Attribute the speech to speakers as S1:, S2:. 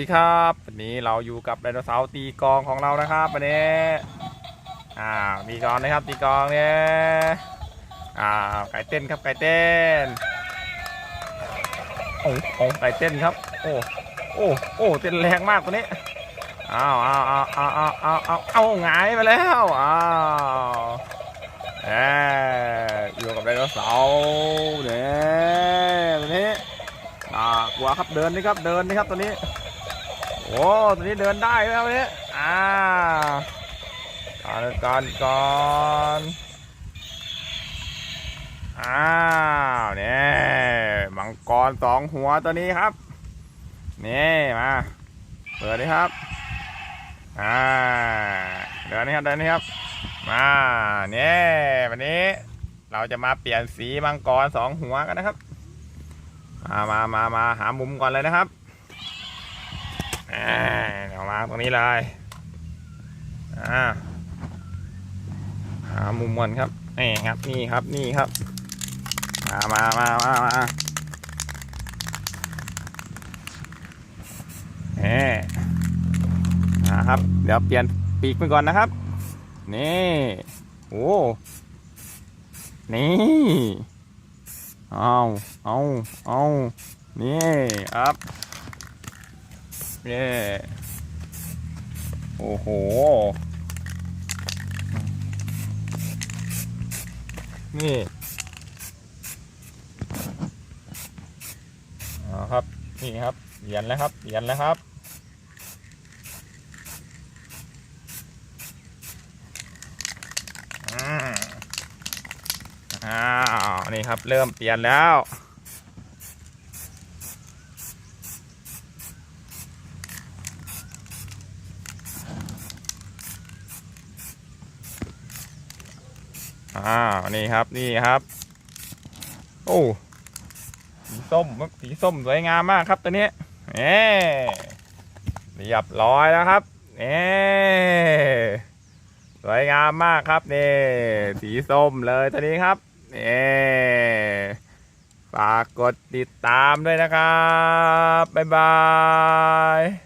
S1: ดีครับวันนี้เราอยู่กับไดโนเสาร์ตีกองของเรานะครับวันนี้อ่าตีกองนะครับตีกองเนี่ยอ่าไก่เต้นครับไก่เต้นโอ้โอ้ไก่เต้นครับโอ้โอ้โอ้เต้นแรงมากตัวนี้อ้าวอ้าวอ้าวอ้าวอ้าวอ้าวอ้าวเอาหงายไปแล้วอ้าวแหมอยู่กับไดโนเสาร์เนี่ยตัวนี้น่ากลัวครับเดินนี่ครับเดินนี่ครับตัวนี้ โอ้ตัวนี้เดินได้แล้วเนี่ยอ่าก่อนก่อนก่อนอ้าวเนี่ยมังกรสองหัวตัวนี้ครับนี่มาเปิดเลยครับอ่าเดินนี่ครับเดินนี่ครับมาเนี่ยวันนี้เราจะมาเปลี่ยนสีมังกรสองหัวกันนะครับ มามามามาหามุมก่อนเลยนะครับ มาตรงนี้เลยอ่าหามุมก่อนครับนี่ครับนี่ครับนี่ครับ มามามามามาเอ่มครับ เดี๋ยวเปลี่ยนปีกไปก่อนนะครับ นี่โอ้นี่เอาเอาเอานี่ครับเย่ โอ้โห นี่เอาครับ นี่ครับเหยียนแล้วครับเหยียนแล้วครับ อ้าว นี่ครับ เริ่มเปลี่ยนแล้ว อ้าวนี่ครับนี่ครับ โอ้สีส้มสีส้มสวยงามมากครับตัวนี้เอ๊เรียบร้อยแล้วครับเอ๊สวยงามมากครับนี่สีส้มเลยตัวนี้ครับเอ๊ฝากกดติดตามด้วยนะครับ บ๊ายบาย